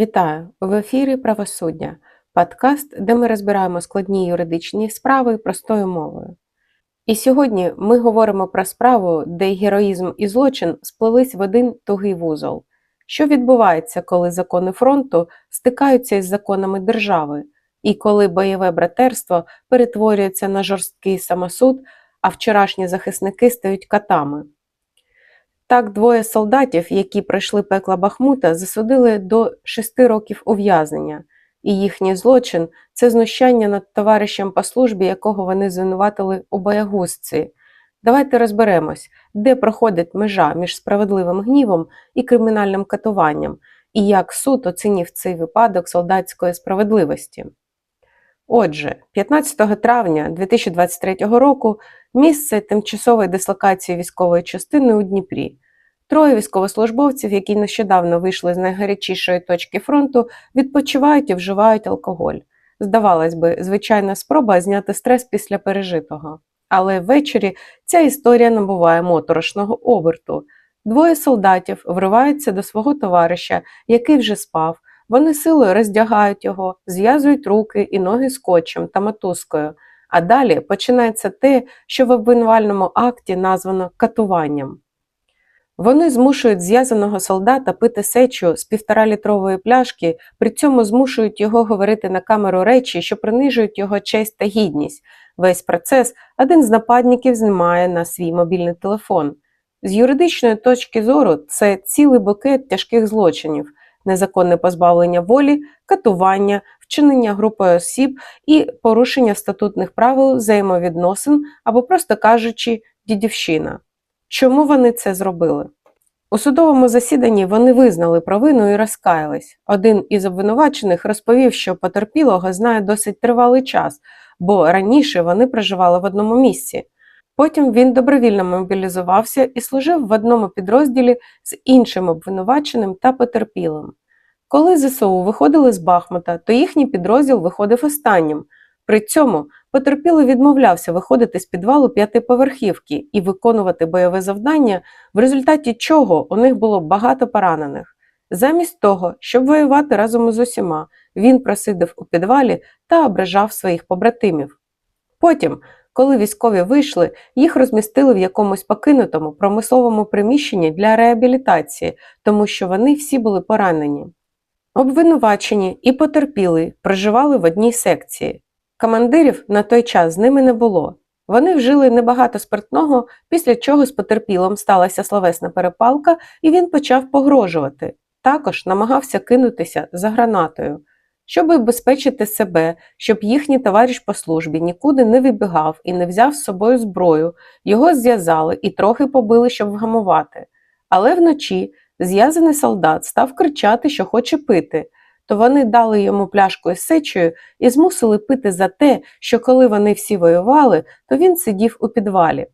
Вітаю! В ефірі Правосуддя, подкаст, де ми розбираємо складні юридичні справи простою мовою. І сьогодні ми говоримо про справу, де героїзм і злочин сплелись в один тугий вузол. Що відбувається, коли закони фронту стикаються із законами держави, і коли бойове братерство перетворюється на жорсткий самосуд, а вчорашні захисники стають катами. Так, двоє солдатів, які пройшли пекла Бахмута, засудили до шести років ув'язнення, і їхній злочин це знущання над товаришем по службі, якого вони звинуватили у боягузці. Давайте розберемось, де проходить межа між справедливим гнівом і кримінальним катуванням, і як суд оцінив цей випадок солдатської справедливості. Отже, 15 травня 2023 року місце тимчасової дислокації військової частини у Дніпрі. Троє військовослужбовців, які нещодавно вийшли з найгарячішої точки фронту, відпочивають і вживають алкоголь. Здавалось би, звичайна спроба зняти стрес після пережитого. Але ввечері ця історія набуває моторошного оберту. Двоє солдатів вриваються до свого товариша, який вже спав. Вони силою роздягають його, зв'язують руки і ноги скотчем та мотузкою. А далі починається те, що в обвинувальному акті названо катуванням. Вони змушують зв'язаного солдата пити сечу з півторалітрової пляшки, при цьому змушують його говорити на камеру речі, що принижують його честь та гідність. Весь процес один з нападників знімає на свій мобільний телефон. З юридичної точки зору це цілий букет тяжких злочинів, незаконне позбавлення волі, катування, вчинення групою осіб і порушення статутних правил взаємовідносин або, просто кажучи, дідівщина. Чому вони це зробили? У судовому засіданні вони визнали провину і розкаялись. Один із обвинувачених розповів, що потерпілого знає досить тривалий час, бо раніше вони проживали в одному місці. Потім він добровільно мобілізувався і служив в одному підрозділі з іншим обвинуваченим та потерпілим. Коли ЗСУ виходили з Бахмута, то їхній підрозділ виходив останнім. При цьому потерпілий відмовлявся виходити з підвалу п'ятиповерхівки і виконувати бойове завдання, в результаті чого у них було багато поранених. Замість того, щоб воювати разом із усіма, він просидив у підвалі та ображав своїх побратимів. Потім, коли військові вийшли, їх розмістили в якомусь покинутому промисловому приміщенні для реабілітації, тому що вони всі були поранені. Обвинувачені і потерпілий проживали в одній секції. Командирів на той час з ними не було. Вони вжили небагато спиртного, після чого з потерпілим сталася словесна перепалка, і він почав погрожувати. Також намагався кинутися за гранатою. Щоб убезпечити себе, щоб їхній товариш по службі нікуди не вибігав і не взяв з собою зброю, його зв'язали і трохи побили, щоб вгамувати. Але вночі зв'язаний солдат став кричати, що хоче пити то вони дали йому пляшку із сечею і змусили пити за те, що коли вони всі воювали, то він сидів у підвалі.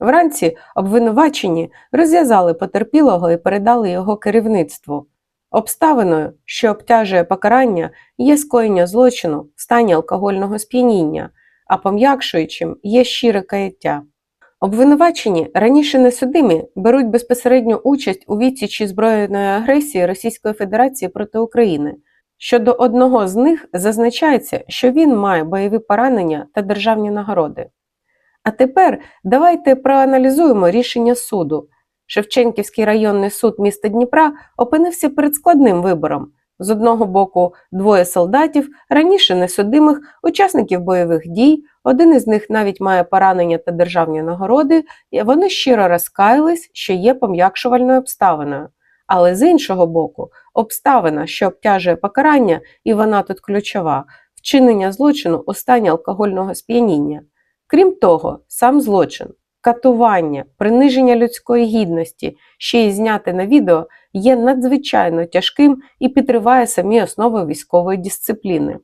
Вранці обвинувачені розв'язали потерпілого і передали його керівництву. Обставиною, що обтяжує покарання, є скоєння злочину в стані алкогольного сп'яніння, а пом'якшуючим є щире каяття. Обвинувачені раніше несудимі беруть безпосередню участь у відсічі збройної агресії Російської Федерації проти України. Щодо одного з них зазначається, що він має бойові поранення та державні нагороди. А тепер давайте проаналізуємо рішення суду. Шевченківський районний суд міста Дніпра опинився перед складним вибором. З одного боку, двоє солдатів, раніше несудимих, учасників бойових дій, один із них навіть має поранення та державні нагороди, і вони щиро розкаялись, що є пом'якшувальною обставиною. Але з іншого боку, обставина, що обтяжує покарання, і вона тут ключова, вчинення злочину у стані алкогольного сп'яніння. Крім того, сам злочин, катування, приниження людської гідності, ще й зняти на відео, є надзвичайно тяжким і підриває самі основи військової дисципліни.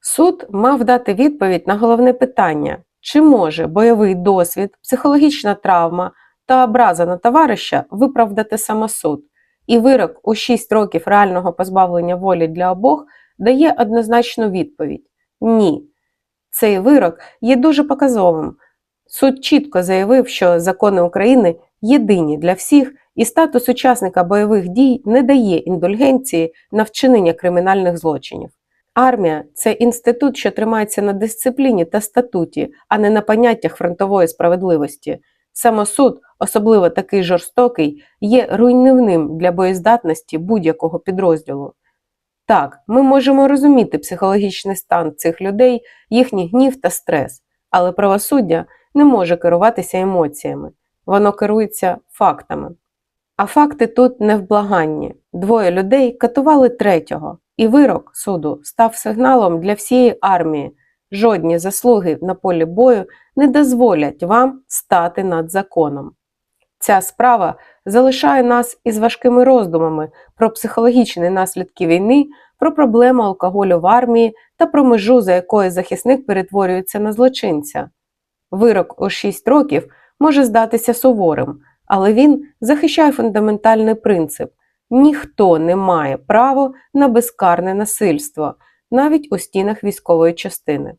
Суд мав дати відповідь на головне питання, чи може бойовий досвід, психологічна травма та образа на товариша виправдати самосуд і вирок у 6 років реального позбавлення волі для обох дає однозначну відповідь ні. Цей вирок є дуже показовим. Суд чітко заявив, що закони України єдині для всіх і статус учасника бойових дій не дає індульгенції на вчинення кримінальних злочинів. Армія це інститут, що тримається на дисципліні та статуті, а не на поняттях фронтової справедливості. Самосуд, особливо такий жорстокий, є руйнівним для боєздатності будь-якого підрозділу. Так, ми можемо розуміти психологічний стан цих людей, їхній гнів та стрес, але правосуддя не може керуватися емоціями, воно керується фактами. А факти тут невблаганні. Двоє людей катували третього, і вирок суду став сигналом для всієї армії. Жодні заслуги на полі бою не дозволять вам стати над законом. Ця справа залишає нас із важкими роздумами про психологічні наслідки війни, про проблему алкоголю в армії та про межу, за якою захисник перетворюється на злочинця. Вирок у 6 років може здатися суворим, але він захищає фундаментальний принцип: ніхто не має права на безкарне насильство, навіть у стінах військової частини.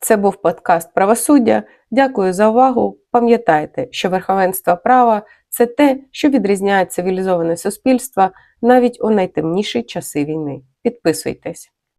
Це був подкаст Правосуддя. Дякую за увагу. Пам'ятайте, що верховенство права це те, що відрізняє цивілізоване суспільство навіть у найтемніші часи війни. Підписуйтесь.